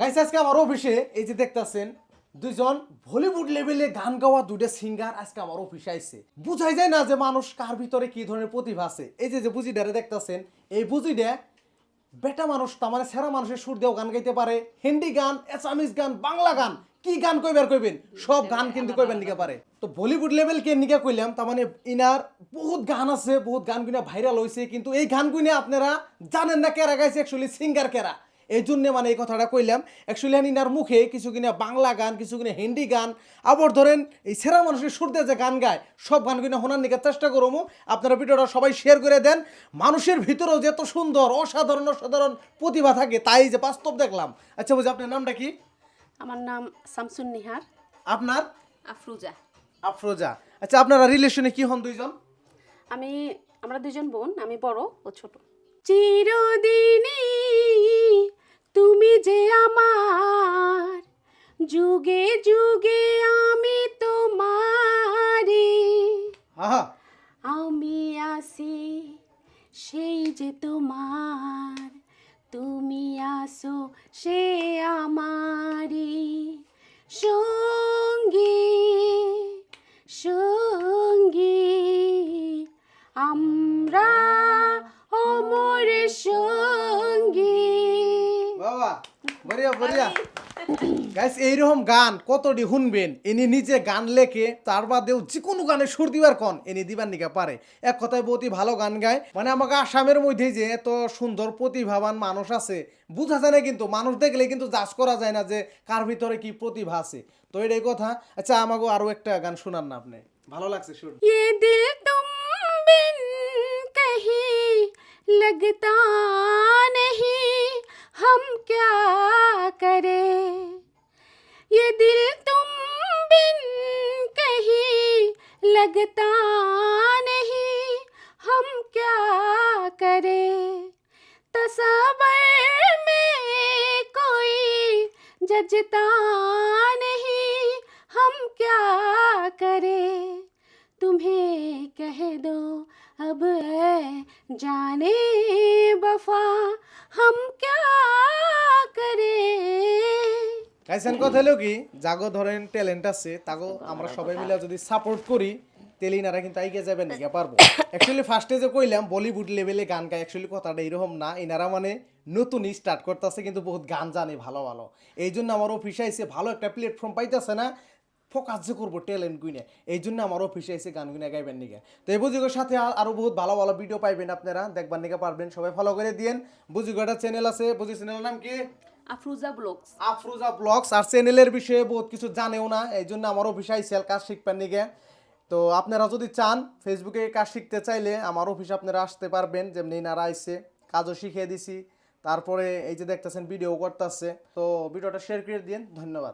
Guys আজকে আমার অফিসে এই যে দেখতাছেন, দুইজন বলিউড লেভেলে গান গাওয়া দুইটা সিঙ্গার আজকে আমার অফিসে আইছে। বুঝাই যায় না যে মানুষ কার ভিতরে কি ধরনের প্রতিভা আছে। এই যে যে বুঝিডারে দেখতাছেন, এই বুঝিডা বেটা মানুষ, তার মানে সেরা মানুষের সুর দিয়েও গান গাইতে পারে। হিন্দি গান এসামিস গান, বাংলা গান, কি গান কইবার কইবেন? সব গান কিন্তু কইবার নিকে পারে। তো বলিউড লেভেল কে নিকে কইলাম, তার মানে ইনার বহুত গান আছে, বহুত গান গুনা ভাইরাল হইছে, কিন্তু এই গান গুনা আপনারা জানেন না কেরা গাইছে অ্যাকচুয়ালি সিঙ্গার কেরা। এই জন্য মানে এই কথাটা কইলাম। অ্যাকচুয়ালি ইনার মুখে কিছু কিনা বাংলা গান কিছু কিনা হিন্দি গান আবার ধরেন এই সেরা মানুষের সুর দিয়ে যে গান গায় সব গান কিনা শোনার নিকে চেষ্টা করব আপনারা ভিডিওটা সবাই শেয়ার করে দেন। মানুষের ভিতরেও যে এত সুন্দর অসাধারণ অসাধারণ প্রতিভা থাকে তাই যে বাস্তব দেখলাম। আচ্ছা বুঝি আপনার নামটা কি? আমার নাম শামসুন নিহার। আপনার? আফরুজা। আফরোজা। আচ্ছা আপনারা রিলেশনে কি হন দুইজন? আমি আমরা দুজন বোন আমি বড় ও ছোট। চিরদিনই তুমি যে আমার যুগে যুগে আমি তোমারি। আমি আসি সেই যে তোমার তুমি আসো সে আমারি। সঙ্গী সঙ্গী আমরা অমর সঙ্গী বড়িয়া বড়িয়া গাইস এইরকম গান কতটি শুনবেন ইনি নিজে গান লেখে তার বাদেও যে কোনো গানে সুর দিবার কন ইনি দিবার নিকা পারে এক কথায় বহুতই ভালো গান গায় মানে আমাকে আসামের মধ্যে যে এত সুন্দর প্রতিভাবান মানুষ আছে বুঝা যায় না কিন্তু মানুষ দেখলে কিন্তু জাজ করা যায় না যে কার ভিতরে কি প্রতিভা আছে তো এটাই কথা আচ্ছা আমাকে আরো একটা গান শোনান না আপনি ভালো লাগছে শুন ये दिल तुम बिन कहीं लगता करें। ये दिल तुम बिन कहीं लगता नहीं, हम क्या करें? तस्वर में कोई जजता नहीं, हम क्या करें? तुम्हें कह दो, अब जाने वफा, हम কাইছেন কথা হলো কি জাগো ধরেন ট্যালেন্ট আছে, তাগো আমরা সবাই মিলে যদি সাপোর্ট করি তেলি নারা কিন্তু আইগে যাবেন নাকি পারব। অ্যাকচুয়ালি ফার্স্টে যে কইলাম বলিউড লেভেলে গান গায় অ্যাকচুয়ালি কথাটা এরকম না, এনারা মানে নতুনই স্টার্ট করতেছে, কিন্তু বহুত গান জানে, ভালো ভালো। এই জন্য আমার অফিসে আইসে ভালো একটা প্ল্যাটফর্ম পাইতেছে না ফোকাস যে করব ট্যালেন্ট গুইনে এই জন্য আমার অফিসে এসে গান গুইনে গাইবেন নিকে। তো এই বুঝুগের সাথে আরও বহুত ভালো ভালো ভিডিও পাইবেন আপনারা, দেখবার নিকে পারবেন, সবাই ফলো করে দিয়েন। বুজুগটা চ্যানেল আছে বুঝি চ্যানেলের নাম কি? আফরুজা ব্লগস আফরুজা ব্লগস আর চ্যানেলের বিষয়ে বহুত কিছু জানেও না এই জন্য আমার অফিসে আইসেল কাজ শিখবেন নিগে তো আপনারা যদি চান ফেসবুকে কাজ শিখতে চাইলে আমার অফিসে আপনারা আসতে পারবেন, যেমনি নারা আইসে কাজও শিখিয়ে দিছি। তারপরে এই যে দেখতেছেন ভিডিও করতেছে। তো ভিডিওটা শেয়ার করে দিন ধন্যবাদ।